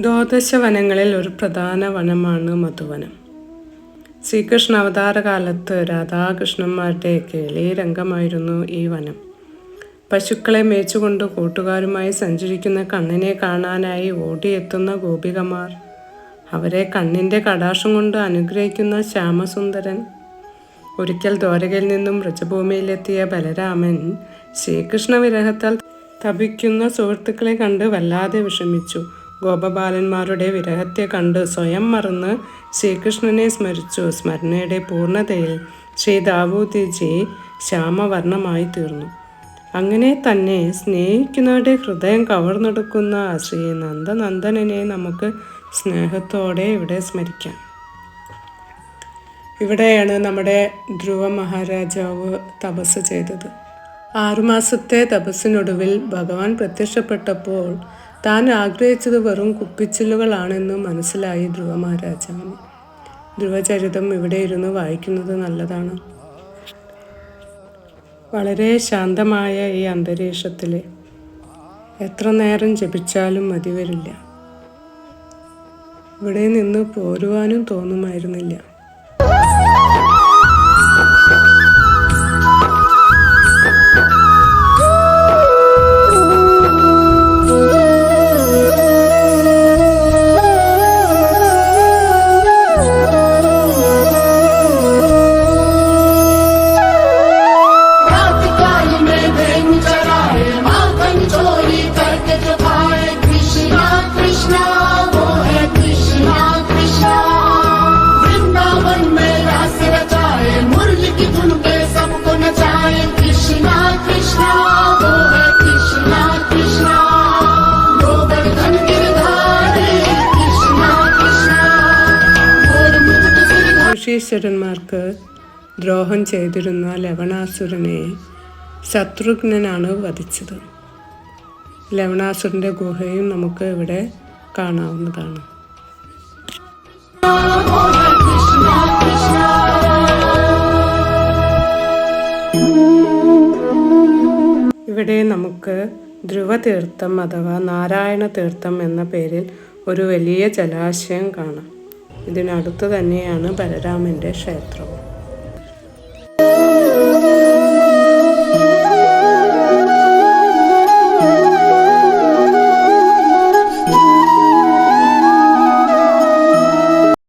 ദ്വാദശ വനങ്ങളിൽ ഒരു പ്രധാന വനമാണ് മധുവനം. ശ്രീകൃഷ്ണ അവതാര കാലത്ത് രാധാകൃഷ്ണന്മാരുടെ കേളീരംഗമായിരുന്നു ഈ വനം. പശുക്കളെ മേച്ചുകൊണ്ട് കൂട്ടുകാരുമായി സഞ്ചരിക്കുന്ന കണ്ണിനെ കാണാനായി ഓടിയെത്തുന്ന ഗോപികമാർ അവരെ കണ്ണിന്റെ കടാക്ഷം കൊണ്ട് അനുഗ്രഹിക്കുന്ന ശ്യാമസുന്ദരൻ ഒരിക്കൽ ദ്വാരകയിൽ നിന്നും വ്രജഭൂമിയിലെത്തിയ ബലരാമൻ ശ്രീകൃഷ്ണ വിരഹത്താൽ തപിക്കുന്ന സുഹൃത്തുക്കളെ കണ്ട് വല്ലാതെ വിഷമിച്ചു. ഗോപബാലന്മാരുടെ വിരഹത്തെ കണ്ട് സ്വയം മറന്ന് ശ്രീകൃഷ്ണനെ സ്മരിച്ചു. സ്മരണയുടെ പൂർണതയിൽ ശ്രീ ദാവൂതിജി ശ്യാമവർണമായി തീർന്നു. അങ്ങനെ തന്നെ സ്നേഹിക്കുന്നവരുടെ ഹൃദയം കവർന്നെടുക്കുന്ന ശ്രീ നന്ദനന്ദനനെ നമുക്ക് സ്നേഹത്തോടെ ഇവിടെ സ്മരിക്കാം. ഇവിടെയാണ് നമ്മുടെ ധ്രുവ മഹാരാജാവ് തപസ് ചെയ്തത്. ആറുമാസത്തെ തപസ്സിനൊടുവിൽ ഭഗവാൻ പ്രത്യക്ഷപ്പെട്ടപ്പോൾ താൻ ആഗ്രഹിച്ചത് വെറും കുപ്പിച്ചില്ലുകളാണെന്ന് മനസ്സിലായി ധ്രുവ മഹാരാജാവിന്. ധ്രുവചരിതം ഇവിടെ ഇരുന്ന് വായിക്കുന്നത് നല്ലതാണ്. വളരെ ശാന്തമായ ഈ അന്തരീക്ഷത്തിൽ എത്ര നേരം ജപിച്ചാലും മതി വരില്ല. ഇവിടെ നിന്ന് പോരുവാനും തോന്നുമായിരുന്നില്ല. യുധിഷ്ഠിരന്മാർക്ക് ദ്രോഹം ചെയ്തിരുന്ന ലവണാസുരനെ ശത്രുഘ്നനാണ് വധിച്ചത്. ലവണാസുരന്റെ ഗുഹയും നമുക്ക് ഇവിടെ കാണാവുന്നതാണ്. ഇവിടെ നമുക്ക് ധ്രുവതീർത്ഥം അഥവാ നാരായണ തീർത്ഥം എന്ന പേരിൽ ഒരു വലിയ ജലാശയം കാണാം. ഇതിനടുത്ത് തന്നെയാണ് ബലരാമന്റെ ക്ഷേത്രവും